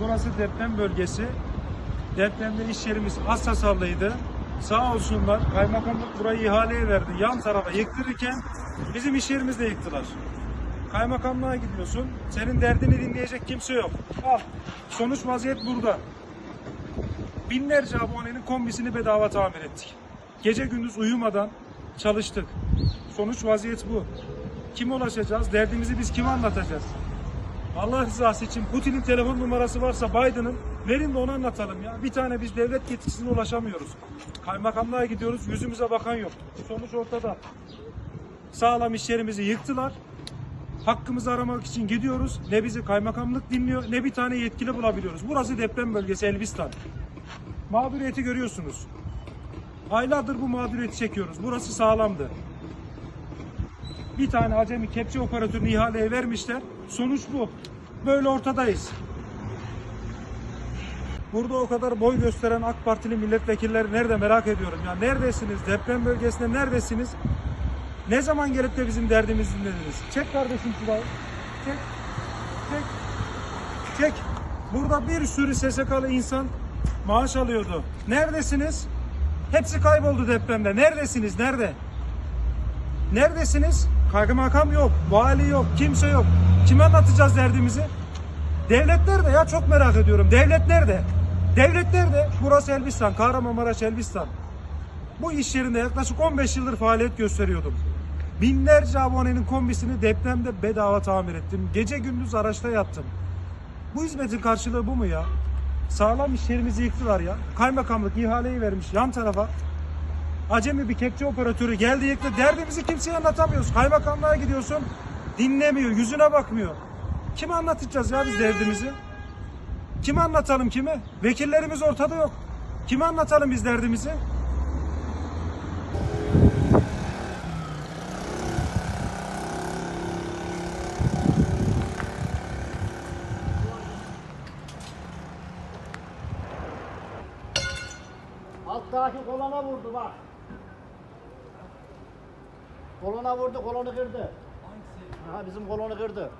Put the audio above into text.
Burası deprem bölgesi. Depremde iş yerimiz az hasarlıydı. Sağ olsunlar kaymakamlık burayı ihaleye verdi. Yan tarafa yıktırırken bizim iş yerimizi de yıktılar. Kaymakamlığa gidiyorsun. Senin derdini dinleyecek kimse yok. Al. Sonuç vaziyet burada. Binlerce abonenin kombisini bedava tamir ettik. Gece gündüz uyumadan çalıştık. Sonuç vaziyet bu. Kime ulaşacağız? Derdimizi biz kime anlatacağız? Allah rızası için Putin'in telefon numarası varsa Biden'ın verin de onu anlatalım ya. Bir tane biz devlet yetkisine ulaşamıyoruz. Kaymakamlığa gidiyoruz yüzümüze bakan yok. Sonuç ortada. Sağlam iş yerimizi yıktılar. Hakkımızı aramak için gidiyoruz. Ne bizi kaymakamlık dinliyor ne bir tane yetkili bulabiliyoruz. Burası deprem bölgesi Elbistan. Mağduriyeti görüyorsunuz. Aylardır bu mağduriyeti çekiyoruz. Burası sağlamdı. Bir tane acemi kepçe operatörünü ihaleye vermişler. Sonuç bu. Böyle ortadayız. Burada o kadar boy gösteren AK Partili milletvekilleri nerede merak ediyorum ya. Neredesiniz? Deprem bölgesinde neredesiniz? Ne zaman gelip de bizim derdimizi dinlediniz? Çek kardeşim şurayı. Çek. Çek. Çek. Burada bir sürü SSK'lı insan maaş alıyordu. Neredesiniz? Hepsi kayboldu depremde. Neredesiniz? Nerede? Neredesiniz? Kaymakam yok, vali yok, kimse yok. Kime anlatacağız derdimizi? Devlet nerede ya? Çok merak ediyorum. Devlet nerede? Devlet nerede? Burası Elbistan, Kahramanmaraş Elbistan. Bu iş yerinde yaklaşık 15 yıldır faaliyet gösteriyordum. Binlerce abonenin kombisini depremde bedava tamir ettim. Gece gündüz araçta yattım. Bu hizmetin karşılığı bu mu ya? Sağlam iş yerimizi yıktılar ya. Kaymakamlık ihaleyi vermiş yan tarafa. Acemi bir kepçe operatörü geldi yıktı. Derdimizi kimseye anlatamıyoruz. Kaymakamlığa gidiyorsun. Dinlemiyor, yüzüne bakmıyor. Kime anlatacağız ya biz derdimizi? Kime anlatalım kime? Vekillerimiz ortada yok. Kime anlatalım biz derdimizi? Alttaki kolona vurdu bak. Kolona vurdu, kolonu kırdı. Aha bizim kolonu kırdı.